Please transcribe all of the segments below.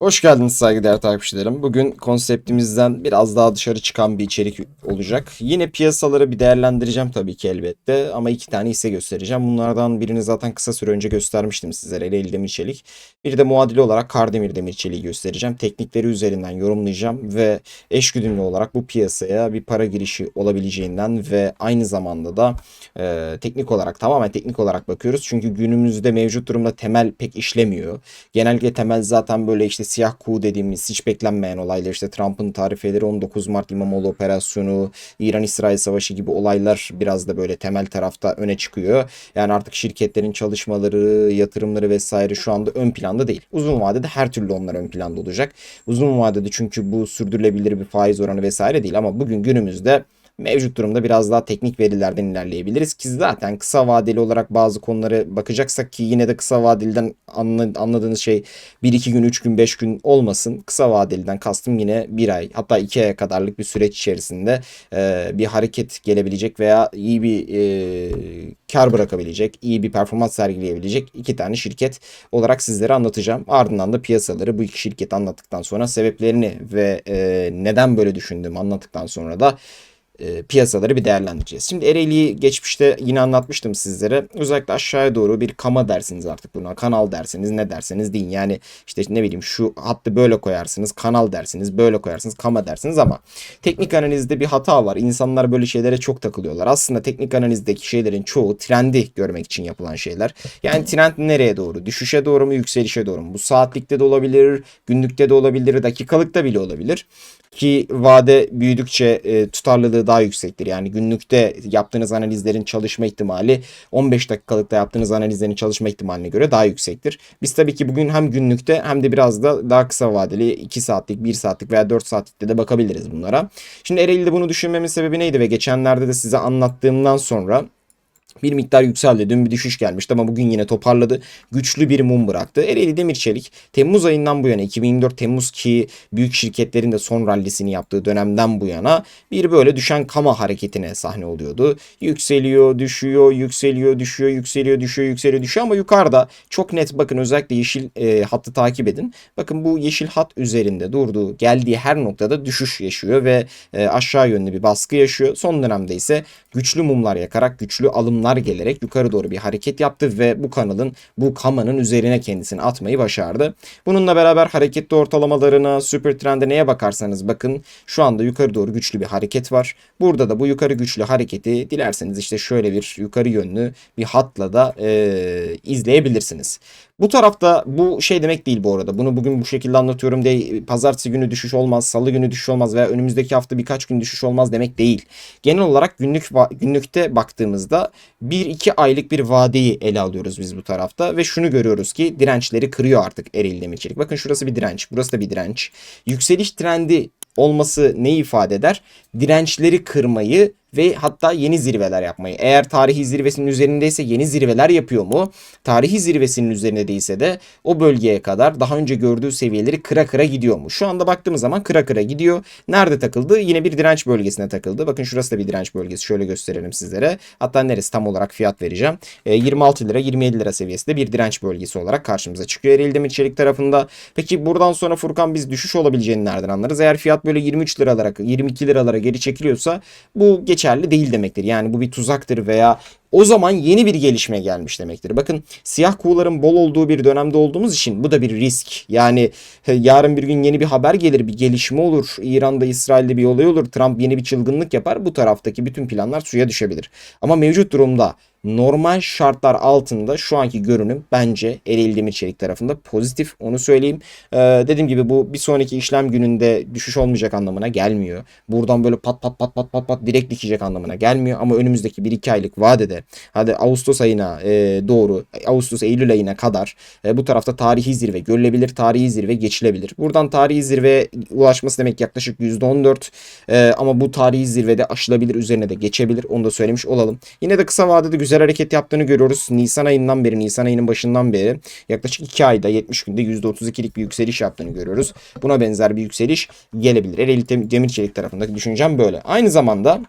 Hoş geldiniz saygıdeğer takipçilerim. Bugün konseptimizden biraz daha dışarı çıkan bir içerik olacak. Yine piyasaları bir değerlendireceğim tabii ki elbette ama iki tane hisse göstereceğim. Bunlardan birini zaten kısa süre önce göstermiştim sizlere Ereğli Demir Çelik. Bir de muadili olarak Kardemir Demir Çelik'i göstereceğim. Teknikleri üzerinden yorumlayacağım ve eşgüdümlü olarak bu piyasaya bir para girişi olabileceğinden ve aynı zamanda da e, teknik olarak tamamen teknik olarak bakıyoruz. Çünkü günümüzde mevcut durumda temel pek işlemiyor. Genellikle temel zaten böyle işte siyah kuğu dediğimiz hiç beklenmeyen olaylar işte Trump'ın tarifeleri 19 Mart İmamoğlu operasyonu, İran-İsrail savaşı gibi olaylar biraz da böyle temel tarafta öne çıkıyor. Yani artık şirketlerin çalışmaları, yatırımları vesaire şu anda ön planda değil. Uzun vadede her türlü onlar ön planda olacak. Uzun vadede çünkü bu sürdürülebilir bir faiz oranı vesaire değil ama bugün günümüzde mevcut durumda biraz daha teknik verilerden ilerleyebiliriz ki zaten kısa vadeli olarak bazı konuları bakacaksak ki yine de kısa vadeliden anla- anladığınız şey 1-2 gün 3 gün 5 gün olmasın. Kısa vadeliden kastım yine 1 ay hatta 2 aya kadarlık bir süreç içerisinde e, bir hareket gelebilecek veya iyi bir e, kar bırakabilecek, iyi bir performans sergileyebilecek iki tane şirket olarak sizlere anlatacağım. Ardından da piyasaları bu iki şirketi anlattıktan sonra sebeplerini ve e, neden böyle düşündüğümü anlattıktan sonra da e, piyasaları bir değerlendireceğiz. Şimdi Ereğli'yi geçmişte yine anlatmıştım sizlere. Özellikle aşağıya doğru bir kama dersiniz artık buna. Kanal derseniz ne derseniz deyin. Yani işte ne bileyim şu hattı böyle koyarsınız. Kanal dersiniz. Böyle koyarsınız. Kama dersiniz ama teknik analizde bir hata var. İnsanlar böyle şeylere çok takılıyorlar. Aslında teknik analizdeki şeylerin çoğu trendi görmek için yapılan şeyler. Yani trend nereye doğru? Düşüşe doğru mu? Yükselişe doğru mu? Bu saatlikte de olabilir. Günlükte de olabilir. Dakikalıkta bile olabilir ki vade büyüdükçe e, tutarlılığı daha yüksektir. Yani günlükte yaptığınız analizlerin çalışma ihtimali 15 dakikalıkta yaptığınız analizlerin çalışma ihtimaline göre daha yüksektir. Biz tabii ki bugün hem günlükte hem de biraz da daha kısa vadeli 2 saatlik, 1 saatlik veya 4 saatlikte de bakabiliriz bunlara. Şimdi Ereğli'de bunu düşünmemin sebebi neydi ve geçenlerde de size anlattığımdan sonra bir miktar yükseldi. Dün bir düşüş gelmişti ama bugün yine toparladı. Güçlü bir mum bıraktı. Ereğli Demir Çelik Temmuz ayından bu yana 2024 Temmuz ki büyük şirketlerin de son rallisini yaptığı dönemden bu yana bir böyle düşen kama hareketine sahne oluyordu. Yükseliyor, düşüyor, yükseliyor, düşüyor, yükseliyor, düşüyor, yükseliyor, düşüyor ama yukarıda çok net bakın özellikle yeşil e, hattı takip edin. Bakın bu yeşil hat üzerinde durduğu, geldiği her noktada düşüş yaşıyor ve e, aşağı yönlü bir baskı yaşıyor. Son dönemde ise güçlü mumlar yakarak, güçlü alımlar gelerek yukarı doğru bir hareket yaptı ve bu kanalın, bu kamanın üzerine kendisini atmayı başardı. Bununla beraber hareketli ortalamalarına, süper trende neye bakarsanız bakın şu anda yukarı doğru güçlü bir hareket var. Burada da bu yukarı güçlü hareketi dilerseniz işte şöyle bir yukarı yönlü bir hatla da e, izleyebilirsiniz. Bu tarafta bu şey demek değil bu arada. Bunu bugün bu şekilde anlatıyorum diye pazartesi günü düşüş olmaz, salı günü düşüş olmaz veya önümüzdeki hafta birkaç gün düşüş olmaz demek değil. Genel olarak günlük günlükte baktığımızda 1-2 aylık bir vadeyi ele alıyoruz biz bu tarafta ve şunu görüyoruz ki dirençleri kırıyor artık Ereğli Demir Çelik. Bakın şurası bir direnç, burası da bir direnç. Yükseliş trendi olması ne ifade eder? Dirençleri kırmayı ve hatta yeni zirveler yapmayı. Eğer tarihi zirvesinin üzerindeyse yeni zirveler yapıyor mu? Tarihi zirvesinin üzerinde değilse de o bölgeye kadar daha önce gördüğü seviyeleri kıra kıra gidiyor mu? Şu anda baktığımız zaman kıra kıra gidiyor. Nerede takıldı? Yine bir direnç bölgesine takıldı. Bakın şurası da bir direnç bölgesi. Şöyle gösterelim sizlere. Hatta neresi tam olarak fiyat vereceğim. E, 26 lira 27 lira seviyesinde bir direnç bölgesi olarak karşımıza çıkıyor. Ereğli Demir Çelik tarafında. Peki buradan sonra Furkan biz düşüş olabileceğini nereden anlarız? Eğer fiyat böyle 23 liralara 22 liralara geri çekiliyorsa bu geçerli değil demektir. Yani bu bir tuzaktır veya o zaman yeni bir gelişme gelmiş demektir. Bakın siyah kuğuların bol olduğu bir dönemde olduğumuz için bu da bir risk. Yani yarın bir gün yeni bir haber gelir, bir gelişme olur. İran'da, İsrail'de bir olay olur. Trump yeni bir çılgınlık yapar. Bu taraftaki bütün planlar suya düşebilir. Ama mevcut durumda normal şartlar altında şu anki görünüm bence Ereğli Demir Çelik tarafında pozitif onu söyleyeyim. Ee, dediğim gibi bu bir sonraki işlem gününde düşüş olmayacak anlamına gelmiyor. Buradan böyle pat pat pat pat pat pat direkt dikecek anlamına gelmiyor ama önümüzdeki 1-2 aylık vadede hadi Ağustos ayına e, doğru Ağustos Eylül ayına kadar e, bu tarafta tarihi zirve görülebilir tarihi zirve geçilebilir. Buradan tarihi zirve ulaşması demek yaklaşık %14 e, ama bu tarihi zirvede aşılabilir üzerine de geçebilir onu da söylemiş olalım. Yine de kısa vadede güzel hareket yaptığını görüyoruz. Nisan ayından beri, Nisan ayının başından beri yaklaşık 2 ayda 70 günde %32'lik bir yükseliş yaptığını görüyoruz. Buna benzer bir yükseliş gelebilir. Ereğli Demir Çelik tarafındaki düşüncem böyle. Aynı zamanda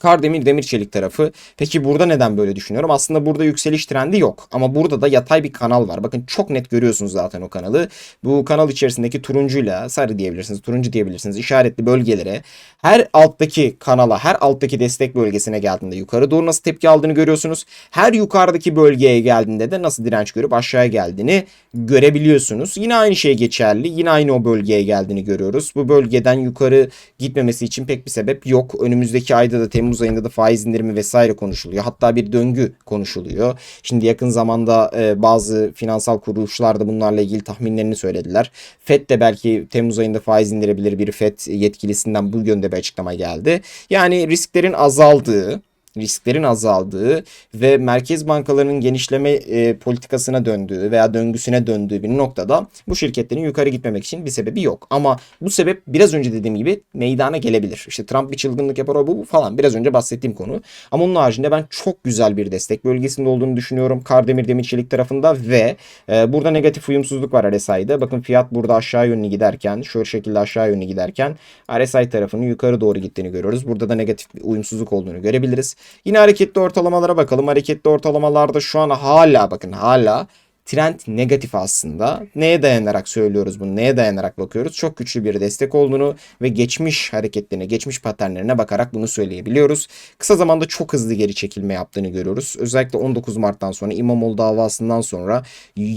Kardemir demir çelik tarafı. Peki burada neden böyle düşünüyorum? Aslında burada yükseliş trendi yok. Ama burada da yatay bir kanal var. Bakın çok net görüyorsunuz zaten o kanalı. Bu kanal içerisindeki turuncuyla sarı diyebilirsiniz, turuncu diyebilirsiniz. işaretli bölgelere her alttaki kanala, her alttaki destek bölgesine geldiğinde yukarı doğru nasıl tepki aldığını görüyorsunuz. Her yukarıdaki bölgeye geldiğinde de nasıl direnç görüp aşağıya geldiğini görebiliyorsunuz. Yine aynı şey geçerli. Yine aynı o bölgeye geldiğini görüyoruz. Bu bölgeden yukarı gitmemesi için pek bir sebep yok. Önümüzdeki ayda da Temmuz ayında da faiz indirimi vesaire konuşuluyor. Hatta bir döngü konuşuluyor. Şimdi yakın zamanda e, bazı finansal kuruluşlar da bunlarla ilgili tahminlerini söylediler. FED de belki Temmuz ayında faiz indirebilir bir FED yetkilisinden bu yönde bir açıklama geldi. Yani risklerin azaldığı risklerin azaldığı ve merkez bankalarının genişleme e, politikasına döndüğü veya döngüsüne döndüğü bir noktada bu şirketlerin yukarı gitmemek için bir sebebi yok. Ama bu sebep biraz önce dediğim gibi meydana gelebilir. İşte Trump bir çılgınlık yapar o bu, falan biraz önce bahsettiğim konu. Ama onun haricinde ben çok güzel bir destek bölgesinde olduğunu düşünüyorum. Kardemir Demir Çelik tarafında ve e, burada negatif uyumsuzluk var RSI'de. Bakın fiyat burada aşağı yönlü giderken şu şekilde aşağı yönlü giderken RSI tarafının yukarı doğru gittiğini görüyoruz. Burada da negatif bir uyumsuzluk olduğunu görebiliriz. Yine hareketli ortalamalara bakalım. Hareketli ortalamalarda şu an hala bakın hala trend negatif aslında. Neye dayanarak söylüyoruz bunu? Neye dayanarak bakıyoruz? Çok güçlü bir destek olduğunu ve geçmiş hareketlerine, geçmiş paternlerine bakarak bunu söyleyebiliyoruz. Kısa zamanda çok hızlı geri çekilme yaptığını görüyoruz. Özellikle 19 Mart'tan sonra İmamoğlu davasından sonra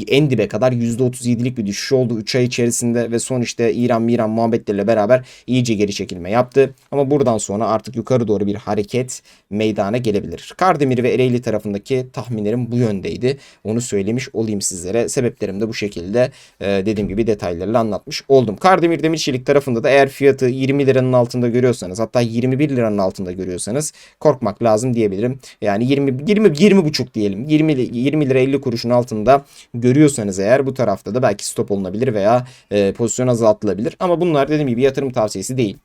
en dibe kadar %37'lik bir düşüş oldu 3 ay içerisinde ve son işte İran İran muhabbetleriyle beraber iyice geri çekilme yaptı. Ama buradan sonra artık yukarı doğru bir hareket meydana gelebilir. Kardemir ve Ereğli tarafındaki tahminlerim bu yöndeydi. Onu söylemiş olayım sizlere. Sebeplerim de bu şekilde e, dediğim gibi detaylarıyla anlatmış oldum. Kardemir Demir Çelik tarafında da eğer fiyatı 20 liranın altında görüyorsanız hatta 21 liranın altında görüyorsanız korkmak lazım diyebilirim. Yani 20 20 20 buçuk diyelim. 20 20 lira 50 kuruşun altında görüyorsanız eğer bu tarafta da belki stop olunabilir veya e, pozisyon azaltılabilir. Ama bunlar dediğim gibi yatırım tavsiyesi değil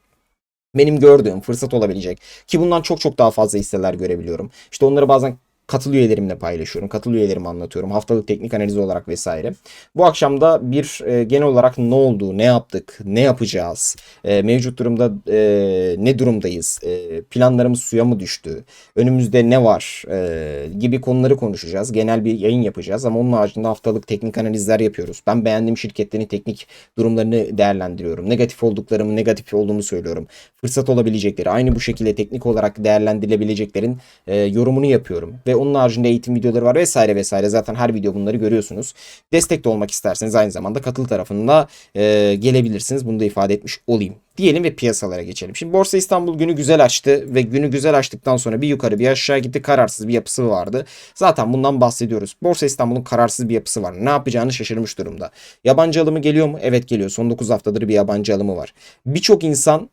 benim gördüğüm fırsat olabilecek ki bundan çok çok daha fazla hisseler görebiliyorum. İşte onları bazen katıl üyelerimle paylaşıyorum. Katıl üyelerime anlatıyorum. Haftalık teknik analizi olarak vesaire. Bu akşam da bir e, genel olarak ne oldu, ne yaptık, ne yapacağız, e, mevcut durumda e, ne durumdayız, e, planlarımız suya mı düştü, önümüzde ne var e, gibi konuları konuşacağız. Genel bir yayın yapacağız ama onun haricinde haftalık teknik analizler yapıyoruz. Ben beğendiğim şirketlerin teknik durumlarını değerlendiriyorum. Negatif olduklarımı, negatif olduğumu söylüyorum. Fırsat olabilecekleri, aynı bu şekilde teknik olarak değerlendirilebileceklerin e, yorumunu yapıyorum ve onun haricinde eğitim videoları var vesaire vesaire. Zaten her video bunları görüyorsunuz. Destek de olmak isterseniz aynı zamanda katıl tarafında e, gelebilirsiniz. Bunu da ifade etmiş olayım. Diyelim ve piyasalara geçelim. Şimdi Borsa İstanbul günü güzel açtı ve günü güzel açtıktan sonra bir yukarı bir aşağı gitti. Kararsız bir yapısı vardı. Zaten bundan bahsediyoruz. Borsa İstanbul'un kararsız bir yapısı var. Ne yapacağını şaşırmış durumda. Yabancı alımı geliyor mu? Evet geliyor. Son 9 haftadır bir yabancı alımı var. Birçok insan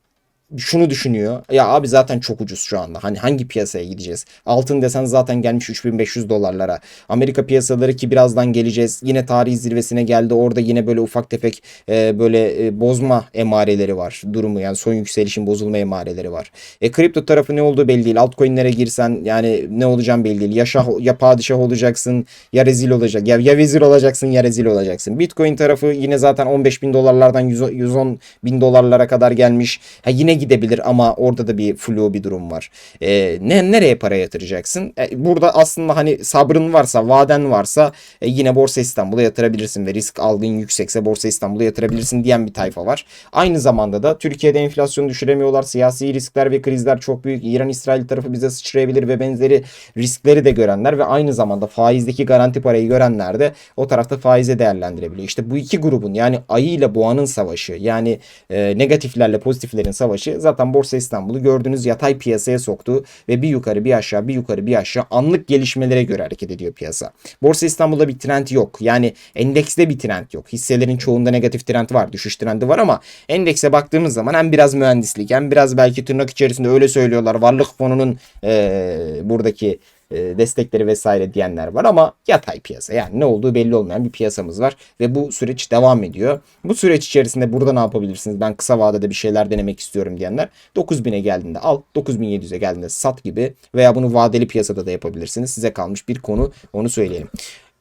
şunu düşünüyor. Ya abi zaten çok ucuz şu anda. Hani hangi piyasaya gideceğiz? Altın desen zaten gelmiş 3500 dolarlara. Amerika piyasaları ki birazdan geleceğiz. Yine tarihi zirvesine geldi. Orada yine böyle ufak tefek e, böyle e, bozma emareleri var. Durumu yani son yükselişin bozulma emareleri var. E kripto tarafı ne olduğu belli değil. Altcoin'lere girsen yani ne olacağın belli değil. Ya, şah, ya padişah olacaksın ya rezil olacak. Ya, ya vezir olacaksın ya rezil olacaksın. Bitcoin tarafı yine zaten 15 bin dolarlardan 110 bin dolarlara kadar gelmiş. Ha yine gidebilir ama orada da bir flu bir durum var. E, ne nereye para yatıracaksın? E, burada aslında hani sabrın varsa, vaden varsa e, yine Borsa İstanbul'a yatırabilirsin ve risk algın yüksekse Borsa İstanbul'a yatırabilirsin diyen bir tayfa var. Aynı zamanda da Türkiye'de enflasyonu düşüremiyorlar. Siyasi riskler ve krizler çok büyük. İran-İsrail tarafı bize sıçrayabilir ve benzeri riskleri de görenler ve aynı zamanda faizdeki garanti parayı görenler de o tarafta faize değerlendirebiliyor. İşte bu iki grubun yani ayı ile boğanın savaşı yani e, negatiflerle pozitiflerin savaşı zaten Borsa İstanbul'u gördüğünüz yatay piyasaya soktu ve bir yukarı bir aşağı bir yukarı bir aşağı anlık gelişmelere göre hareket ediyor piyasa. Borsa İstanbul'da bir trend yok. Yani endekste bir trend yok. Hisselerin çoğunda negatif trend var. Düşüş trendi var ama endekse baktığımız zaman hem biraz mühendislik hem biraz belki tırnak içerisinde öyle söylüyorlar. Varlık fonunun ee, buradaki e, destekleri vesaire diyenler var ama yatay piyasa yani ne olduğu belli olmayan bir piyasamız var ve bu süreç devam ediyor. Bu süreç içerisinde burada ne yapabilirsiniz? Ben kısa vadede bir şeyler denemek istiyorum diyenler 9000'e geldiğinde al, 9700'e geldiğinde sat gibi veya bunu vadeli piyasada da yapabilirsiniz. Size kalmış bir konu onu söyleyelim.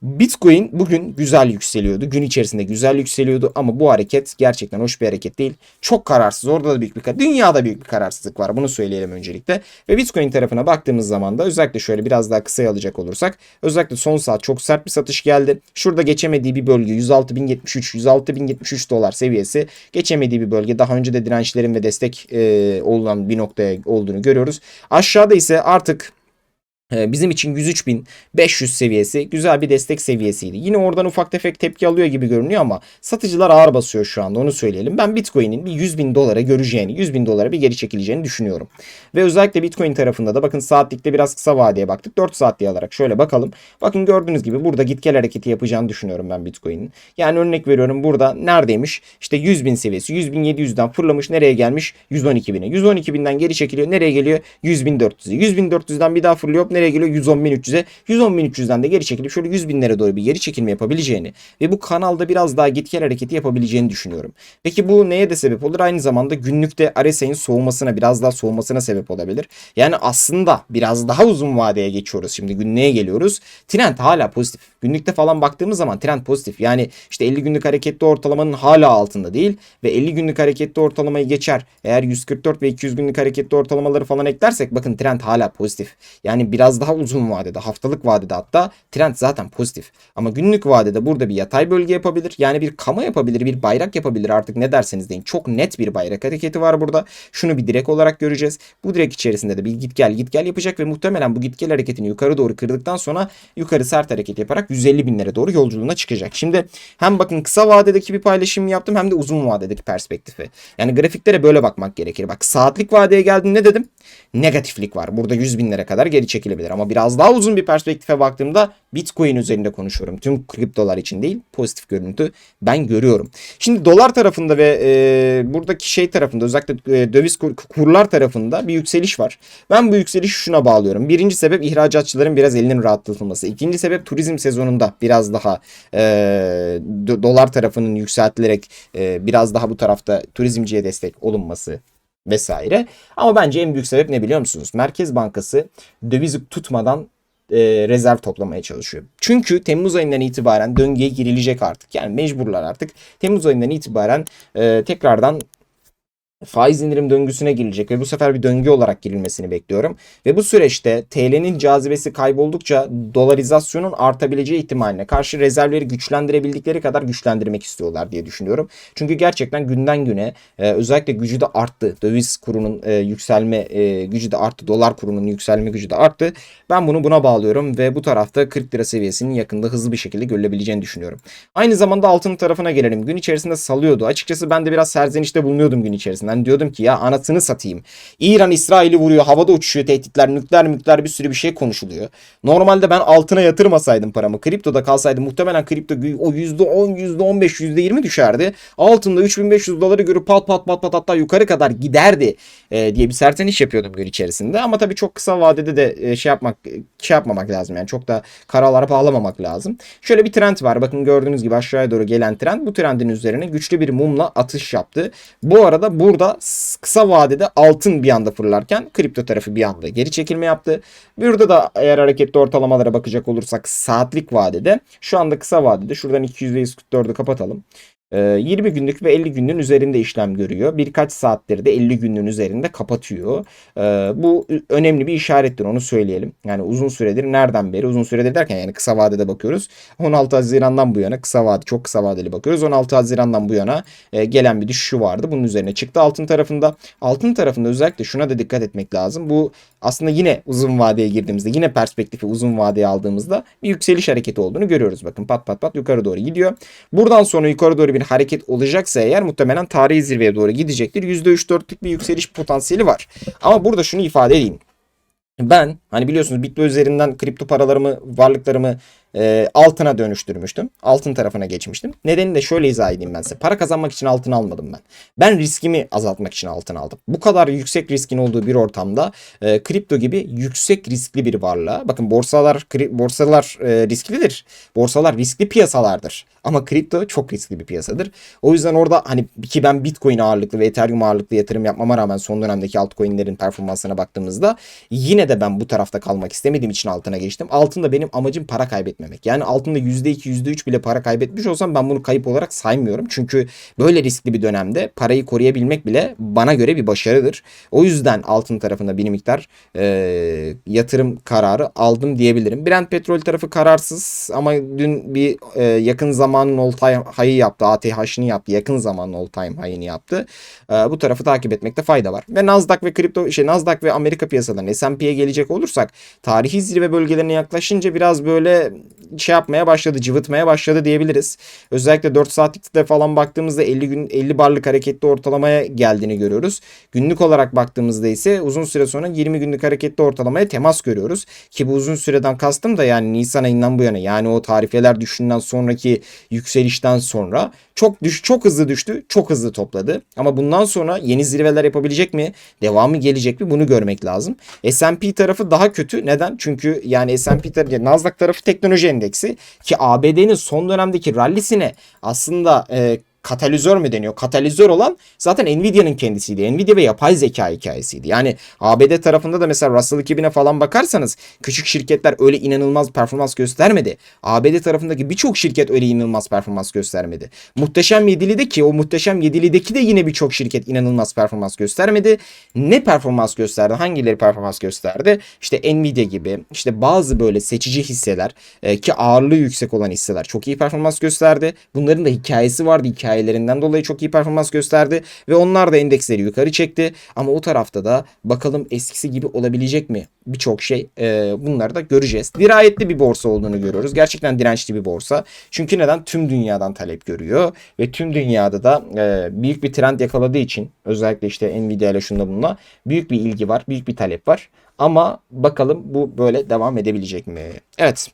Bitcoin bugün güzel yükseliyordu. Gün içerisinde güzel yükseliyordu ama bu hareket gerçekten hoş bir hareket değil. Çok kararsız. Orada da büyük bir dünyada büyük bir kararsızlık var. Bunu söyleyelim öncelikle. Ve Bitcoin tarafına baktığımız zaman da özellikle şöyle biraz daha kısaya alacak olursak özellikle son saat çok sert bir satış geldi. Şurada geçemediği bir bölge 106.073 106.073 dolar seviyesi geçemediği bir bölge. Daha önce de dirençlerin ve destek e, olan bir noktaya olduğunu görüyoruz. Aşağıda ise artık Bizim için 103.500 seviyesi güzel bir destek seviyesiydi. Yine oradan ufak tefek tepki alıyor gibi görünüyor ama satıcılar ağır basıyor şu anda onu söyleyelim. Ben Bitcoin'in bir 100 bin dolara göreceğini, 100 bin dolara bir geri çekileceğini düşünüyorum. Ve özellikle Bitcoin tarafında da bakın saatlikte biraz kısa vadeye baktık. 4 saatliğe alarak şöyle bakalım. Bakın gördüğünüz gibi burada git gel hareketi yapacağını düşünüyorum ben Bitcoin'in. Yani örnek veriyorum burada neredeymiş? İşte 100 bin seviyesi 100 bin 700'den fırlamış nereye gelmiş? 112 bine. 112 binden geri çekiliyor. Nereye geliyor? 100 bin 400'e. 100 bin 400'den bir daha fırlıyor. Nereye geliyor? 110.300'e. 110.300'den de geri çekilip şöyle 100 binlere doğru bir geri çekilme yapabileceğini ve bu kanalda biraz daha git gel hareketi yapabileceğini düşünüyorum. Peki bu neye de sebep olur? Aynı zamanda günlükte RSI'nin soğumasına biraz daha soğumasına sebep olabilir. Yani aslında biraz daha uzun vadeye geçiyoruz. Şimdi günlüğe geliyoruz. Trend hala pozitif. Günlükte falan baktığımız zaman trend pozitif. Yani işte 50 günlük hareketli ortalamanın hala altında değil ve 50 günlük hareketli ortalamayı geçer. Eğer 144 ve 200 günlük hareketli ortalamaları falan eklersek bakın trend hala pozitif. Yani biraz daha uzun vadede, haftalık vadede hatta trend zaten pozitif. Ama günlük vadede burada bir yatay bölge yapabilir. Yani bir kama yapabilir, bir bayrak yapabilir artık ne derseniz deyin. Çok net bir bayrak hareketi var burada. Şunu bir direk olarak göreceğiz. Bu direk içerisinde de bir git gel git gel yapacak ve muhtemelen bu git gel hareketini yukarı doğru kırdıktan sonra yukarı sert hareket yaparak 150 binlere doğru yolculuğuna çıkacak. Şimdi hem bakın kısa vadedeki bir paylaşım yaptım hem de uzun vadedeki perspektifi. Yani grafiklere böyle bakmak gerekir. Bak saatlik vadeye geldim ne dedim? Negatiflik var. Burada 100 binlere kadar geri çekilebilir. Ama biraz daha uzun bir perspektife baktığımda Bitcoin üzerinde konuşuyorum. Tüm kriptolar için değil pozitif görüntü ben görüyorum. Şimdi dolar tarafında ve e, buradaki şey tarafında özellikle e, döviz kur, kurlar tarafında bir yükseliş var. Ben bu yükselişi şuna bağlıyorum. Birinci sebep ihracatçıların biraz elinin rahatlatılması. İkinci sebep turizm sezonunda biraz daha e, dolar tarafının yükseltilerek e, biraz daha bu tarafta turizmciye destek olunması vesaire. Ama bence en büyük sebep ne biliyor musunuz? Merkez Bankası dövizi tutmadan e, rezerv toplamaya çalışıyor. Çünkü Temmuz ayından itibaren döngüye girilecek artık. Yani mecburlar artık. Temmuz ayından itibaren e, tekrardan faiz indirim döngüsüne girilecek ve bu sefer bir döngü olarak girilmesini bekliyorum. Ve bu süreçte TL'nin cazibesi kayboldukça dolarizasyonun artabileceği ihtimaline karşı rezervleri güçlendirebildikleri kadar güçlendirmek istiyorlar diye düşünüyorum. Çünkü gerçekten günden güne e, özellikle gücü de arttı. Döviz kurunun e, yükselme e, gücü de arttı. Dolar kurunun yükselme gücü de arttı. Ben bunu buna bağlıyorum ve bu tarafta 40 lira seviyesinin yakında hızlı bir şekilde görülebileceğini düşünüyorum. Aynı zamanda altın tarafına gelelim. Gün içerisinde salıyordu. Açıkçası ben de biraz serzenişte bulunuyordum gün içerisinde. Hani diyordum ki ya anasını satayım. İran İsrail'i vuruyor, havada uçuşuyor tehditler, nükleer nükleer bir sürü bir şey konuşuluyor. Normalde ben altına yatırmasaydım paramı, kriptoda kalsaydı muhtemelen kripto o %10, %15, %20 düşerdi. Altında 3500 doları görüp pat pat pat pat hatta yukarı kadar giderdi e, diye bir serteniş yapıyordum gün içerisinde. Ama tabii çok kısa vadede de e, şey yapmak şey yapmamak lazım yani çok da karalara bağlamamak lazım. Şöyle bir trend var. Bakın gördüğünüz gibi aşağıya doğru gelen trend bu trendin üzerine güçlü bir mumla atış yaptı. Bu arada burada kısa vadede altın bir anda fırlarken kripto tarafı bir anda geri çekilme yaptı. Burada da eğer hareketli ortalamalara bakacak olursak saatlik vadede şu anda kısa vadede şuradan 200 ve 144'ü kapatalım. 20 ee, günlük ve 50 günün üzerinde işlem görüyor. Birkaç saatleri de 50 günün üzerinde kapatıyor. Ee, bu önemli bir işarettir onu söyleyelim. Yani uzun süredir nereden beri uzun süredir derken yani kısa vadede bakıyoruz. 16 Haziran'dan bu yana kısa vade çok kısa vadeli bakıyoruz. 16 Haziran'dan bu yana e, gelen bir düşüşü vardı. Bunun üzerine çıktı altın tarafında. Altın tarafında özellikle şuna da dikkat etmek lazım. Bu aslında yine uzun vadeye girdiğimizde yine perspektifi uzun vadeye aldığımızda bir yükseliş hareketi olduğunu görüyoruz. Bakın pat pat pat yukarı doğru gidiyor. Buradan sonra yukarı doğru bir hareket olacaksa eğer muhtemelen tarihi zirveye doğru gidecektir. %3-4'lük bir yükseliş potansiyeli var. Ama burada şunu ifade edeyim. Ben hani biliyorsunuz Bitlo üzerinden kripto paralarımı, varlıklarımı e, altına dönüştürmüştüm. Altın tarafına geçmiştim. Nedeni de şöyle izah edeyim ben size. Para kazanmak için altın almadım ben. Ben riskimi azaltmak için altın aldım. Bu kadar yüksek riskin olduğu bir ortamda e, kripto gibi yüksek riskli bir varlığa. Bakın borsalar borsalar e, risklidir. Borsalar riskli piyasalardır. Ama kripto çok riskli bir piyasadır. O yüzden orada hani ki ben Bitcoin ağırlıklı ve Ethereum ağırlıklı yatırım yapmama rağmen son dönemdeki altcoin'lerin performansına baktığımızda yine de ben bu tarafta kalmak istemediğim için altına geçtim. Altında benim amacım para kaybetmek kaybetmemek. Yani altında %2 %3 bile para kaybetmiş olsam ben bunu kayıp olarak saymıyorum. Çünkü böyle riskli bir dönemde parayı koruyabilmek bile bana göre bir başarıdır. O yüzden altın tarafında bir miktar e, yatırım kararı aldım diyebilirim. Brent petrol tarafı kararsız ama dün bir e, yakın zamanın all time high'ı yaptı. ATH'ını yaptı. Yakın zamanın all time high'ını yaptı. E, bu tarafı takip etmekte fayda var. Ve Nasdaq ve kripto şey Nasdaq ve Amerika piyasalarının S&P'ye gelecek olursak tarihi zirve bölgelerine yaklaşınca biraz böyle şey yapmaya başladı, cıvıtmaya başladı diyebiliriz. Özellikle 4 saatlikte falan baktığımızda 50 gün 50 barlık hareketli ortalamaya geldiğini görüyoruz. Günlük olarak baktığımızda ise uzun süre sonra 20 günlük hareketli ortalamaya temas görüyoruz. Ki bu uzun süreden kastım da yani Nisan ayından bu yana yani o tarifeler düşünden sonraki yükselişten sonra çok düş çok hızlı düştü, çok hızlı topladı. Ama bundan sonra yeni zirveler yapabilecek mi? Devamı gelecek mi? Bunu görmek lazım. S&P tarafı daha kötü. Neden? Çünkü yani S&P tarafı, Nasdaq tarafı teknoloji endeksi ki ABD'nin son dönemdeki rallisine aslında e, katalizör mü deniyor? Katalizör olan zaten Nvidia'nın kendisiydi. Nvidia ve yapay zeka hikayesiydi. Yani ABD tarafında da mesela Russell 2000'e falan bakarsanız küçük şirketler öyle inanılmaz performans göstermedi. ABD tarafındaki birçok şirket öyle inanılmaz performans göstermedi. Muhteşem Yedili'de ki o Muhteşem Yedili'deki de yine birçok şirket inanılmaz performans göstermedi. Ne performans gösterdi? Hangileri performans gösterdi? İşte Nvidia gibi işte bazı böyle seçici hisseler e, ki ağırlığı yüksek olan hisseler çok iyi performans gösterdi. Bunların da hikayesi vardı. Hikayelerinden dolayı çok iyi performans gösterdi ve onlar da endeksleri yukarı çekti. Ama o tarafta da bakalım eskisi gibi olabilecek mi? Birçok şey e, bunları da göreceğiz. Dirayetli bir borsa olduğunu görüyoruz. Gerçekten dirençli bir borsa. Çünkü neden? Tüm dünyadan talep görüyor ve tüm dünyada da e, büyük bir trend yakaladığı için özellikle işte Nvidia ile şunda bununla büyük bir ilgi var, büyük bir talep var. Ama bakalım bu böyle devam edebilecek mi? Evet.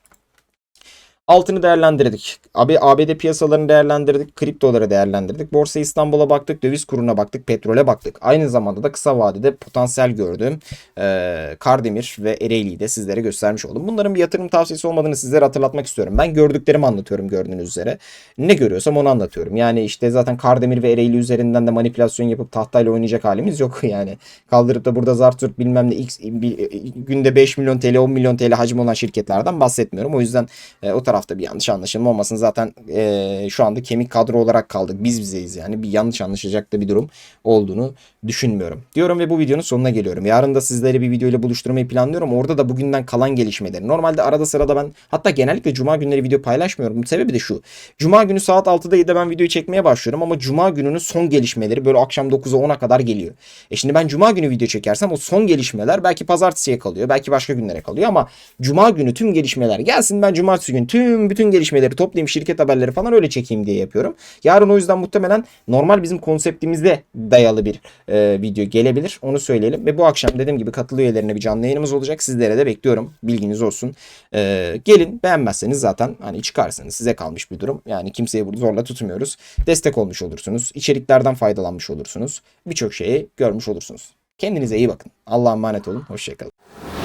Altını değerlendirdik. Abi ABD piyasalarını değerlendirdik. Kriptoları değerlendirdik. Borsa İstanbul'a baktık. Döviz kuruna baktık. Petrole baktık. Aynı zamanda da kısa vadede potansiyel gördüğüm e, Kardemir ve Ereğli'yi de sizlere göstermiş oldum. Bunların bir yatırım tavsiyesi olmadığını sizlere hatırlatmak istiyorum. Ben gördüklerimi anlatıyorum gördüğünüz üzere. Ne görüyorsam onu anlatıyorum. Yani işte zaten Kardemir ve Ereğli üzerinden de manipülasyon yapıp tahtayla oynayacak halimiz yok yani. Kaldırıp da burada zart zurt bilmem ne x bir, günde 5 milyon TL 10 milyon TL hacim olan şirketlerden bahsetmiyorum. O yüzden e, o tarafta bir yanlış anlaşılma olmasın. Zaten e, şu anda kemik kadro olarak kaldık. Biz bizeyiz yani. Bir yanlış anlaşılacak da bir durum olduğunu düşünmüyorum. Diyorum ve bu videonun sonuna geliyorum. Yarın da sizleri bir video ile buluşturmayı planlıyorum. Orada da bugünden kalan gelişmeleri. Normalde arada sırada ben hatta genellikle cuma günleri video paylaşmıyorum. Sebebi de şu. Cuma günü saat 6'da 7'de ben videoyu çekmeye başlıyorum ama cuma gününün son gelişmeleri böyle akşam 9'a 10'a kadar geliyor. E şimdi ben cuma günü video çekersem o son gelişmeler belki pazartesiye kalıyor. Belki başka günlere kalıyor ama cuma günü tüm gelişmeler gelsin. Ben cumartesi günü tüm bütün gelişmeleri toplayayım şirket haberleri falan öyle çekeyim diye yapıyorum. Yarın o yüzden muhtemelen normal bizim konseptimizde dayalı bir e, video gelebilir. Onu söyleyelim. Ve bu akşam dediğim gibi katıl üyelerine bir canlı yayınımız olacak. Sizlere de bekliyorum. Bilginiz olsun. E, gelin beğenmezseniz zaten hani çıkarsınız. Size kalmış bir durum. Yani kimseyi burada zorla tutmuyoruz. Destek olmuş olursunuz. İçeriklerden faydalanmış olursunuz. Birçok şeyi görmüş olursunuz. Kendinize iyi bakın. Allah'a emanet olun. Hoşçakalın.